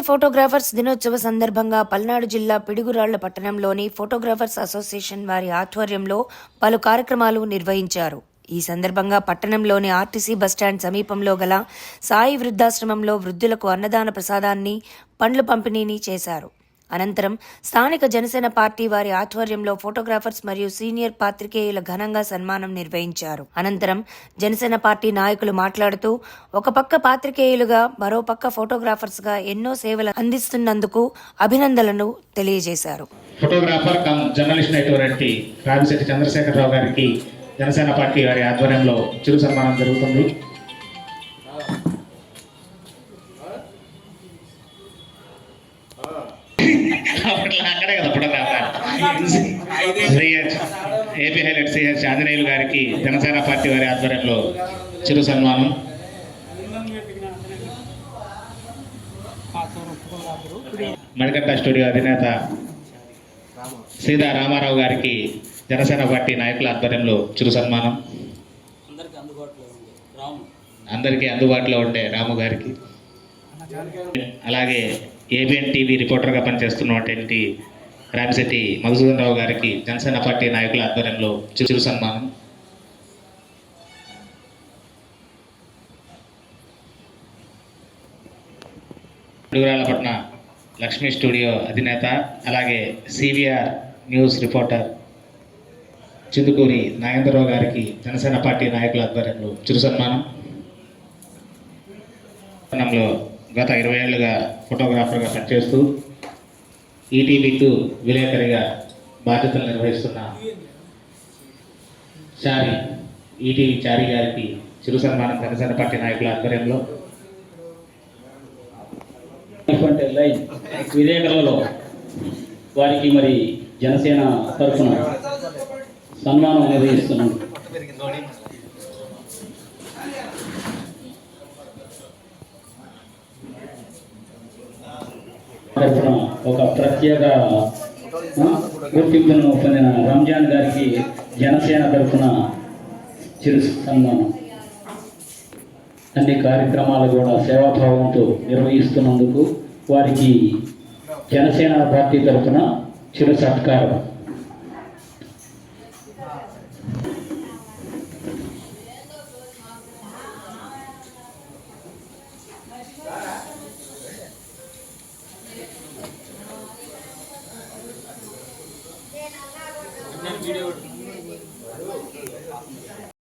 Photographers దినోత్సవ సందర్భంగా పల్నాడు జిల్లా పిడుగురాళ్ళ పట్టణంలోని ఫోటోగ్రాఫర్స్ అసోసియేషన్ వారి ఆధ్వర్యంలో పలు కార్యక్రమాలు నిర్వహించారు. ఈ సందర్భంగా పట్టణంలోని ఆర్టీసీ బస్టాండ్ సమీపంలో గల సాయి వృద్ధాశ్రమంలో వృద్ధులకు అన్నదాన ప్రసాదాన్ని పండ్ల పంపిణీని చేశారు. అనంతరం స్థానిక జనసేన పార్టీ వారి ఆధ్వర్యంలో ఫోటోగ్రాఫర్స్ మరియు సీనియర్ పాత్రికేయుల ఘనంగా సన్మానం నిర్వహించారు. అనంతరం జనసేన పార్టీ నాయకులు మాట్లాడుతూ ఒక పక్క పాత్రికేయులుగా మరో పక్క ఫోటోగ్రాఫర్స్గా ఎన్నో సేవలు అందిస్తున్నందుకు అభినందనలు తెలియజేశారు. ఫోటోగ్రాఫర్ కమ్ జర్నలిస్ట్ అయినటువంటి రావిశెట్టి చంద్రశేఖరరావు గారికి జనసేన పార్టీ వారి ఆధ్వర్యంలో చిరు సన్మానం జరుగుతుంది. అప్పట్లో అక్కడే కదా CH AP highlight CH Anjaneyulu గారికి జనసేన పార్టీ వారి ఆధ్వర్యంలో చిరు సన్మానం. మణికంఠ స్టూడియో అధినేత సీతా రామారావు గారికి జనసేన పార్టీ నాయకుల ఆధ్వర్యంలో చిరు సన్మానం. అందరికీ అందుబాటులో ఉంది రాము. అందరికీ అందుబాటులో ఉండే రాము గారికి. అలాగే ఏబిఎన్ టీవీ రిపోర్టర్గా పనిచేస్తున్నటువంటి రామిశెట్టి మధుసూదన్ రావు గారికి జనసేన పార్టీ నాయకుల ఆధ్వర్యంలో చిరు సన్మానం. పిడుగురాలపట్న లక్ష్మీ స్టూడియో అధినేత అలాగే CVR news reporter Chindukuri Nagendra Rao గారికి జనసేన పార్టీ నాయకుల ఆధ్వర్యంలో చిరు సన్మానం. గత ఇరవై ఏళ్ళుగా ఫోటోగ్రాఫర్గా పనిచేస్తూ ఈటీవీకు విలేకరిగా బాధ్యతలు నిర్వహిస్తున్న చారి ఈటీవీ చారి గారికి చిరు సన్మానం జనసేన పార్టీ నాయకుల ఆధ్వర్యంలో. లైన్ విలేకరులలో వారికి మరి జనసేన తరఫున సన్మానం నిర్వహిస్తున్నాం తరఫున ఒక ప్రత్యేక గుర్తింపును పొందిన రంజాన్ గారికి జనసేన తరఫున చిరు సన్మానం. అన్ని కార్యక్రమాలు కూడా సేవాభావంతో నిర్వహిస్తున్నందుకు వారికి జనసేన పార్టీ తరఫున చిరు సత్కారం. నేను వీడియో